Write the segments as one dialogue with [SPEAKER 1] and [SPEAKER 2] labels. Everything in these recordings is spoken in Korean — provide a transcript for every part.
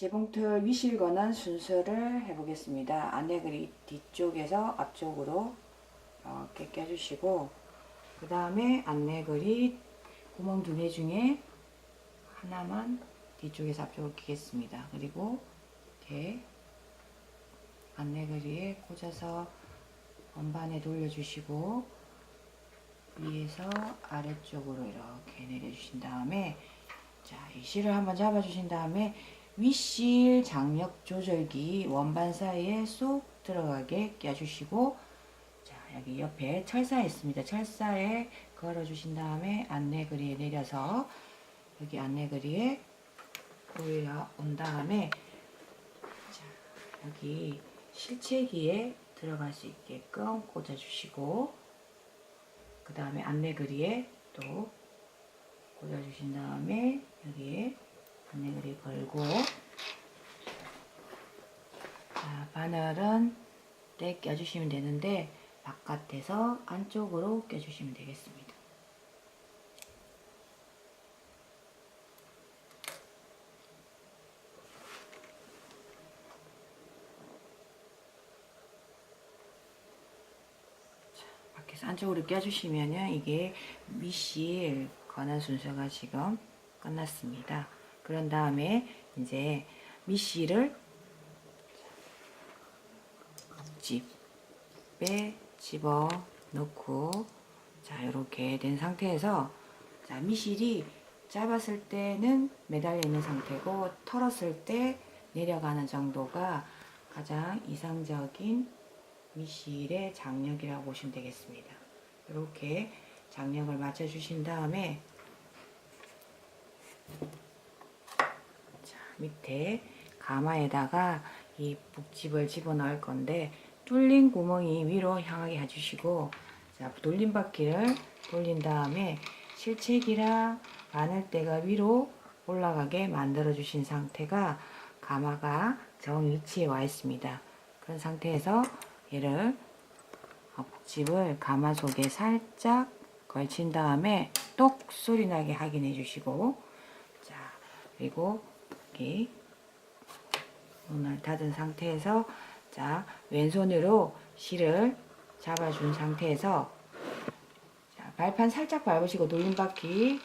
[SPEAKER 1] 재봉틀 위실 거는 순서를 해보겠습니다. 안내그리 뒤쪽에서 앞쪽으로 이렇게 껴주시고 그 다음에 안내그리 구멍 두 개 중에 하나만 뒤쪽에서 앞쪽으로 끼겠습니다. 그리고 이렇게 안내그리에 꽂아서 원반에 돌려주시고 위에서 아래쪽으로 이렇게 내려주신 다음에 자, 이 실을 한번 잡아주신 다음에 윗실 장력 조절기 원반 사이에 쏙 들어가게 껴주시고 자, 여기 옆에 철사 있습니다. 철사에 걸어주신 다음에 안내그리에 내려서 여기 안내그리에 올라온 다음에 자, 여기 실체기에 들어갈 수 있게끔 꽂아주시고 그 다음에 안내그리에 또 꽂아주신 다음에 여기에 안내그리 걸고 자, 바늘은 때 껴주시면 되는데 바깥에서 안쪽으로 껴주시면 되겠습니다. 밖에서 안쪽으로 껴주시면은 이게 미실 건한 순서가 지금 끝났습니다. 그런 다음에 이제 미실을 집에 집어 넣고 자 이렇게 된 상태에서 자 미실이 잡았을 때는 매달려 있는 상태고 털었을 때 내려가는 정도가 가장 이상적인 미실의 장력이라고 보시면 되겠습니다. 이렇게 장력을 맞춰 주신 다음에 자, 밑에 가마에다가 이 북집을 집어넣을 건데 뚫린 구멍이 위로 향하게 해주시고 자, 돌림바퀴를 돌린 다음에 실책이랑 바늘대가 위로 올라가게 만들어 주신 상태가 가마가 정 위치에 와 있습니다. 그런 상태에서 얘를 어, 북집을 가마 속에 살짝 걸친 다음에 똑 소리 나게 확인해 주시고 자 그리고 여기 문을 닫은 상태에서 자 왼손으로 실을 잡아준 상태에서 자, 발판 살짝 밟으시고 돌림바퀴를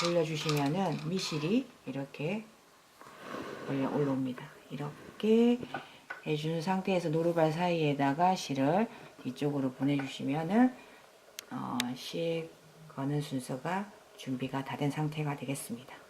[SPEAKER 1] 돌려주시면은 미실이 이렇게 올라 올라옵니다. 이렇게 해준 상태에서 노루발 사이에다가 실을 뒤쪽으로 보내주시면은 어, 실 거는 순서가 준비가 다 된 상태가 되겠습니다.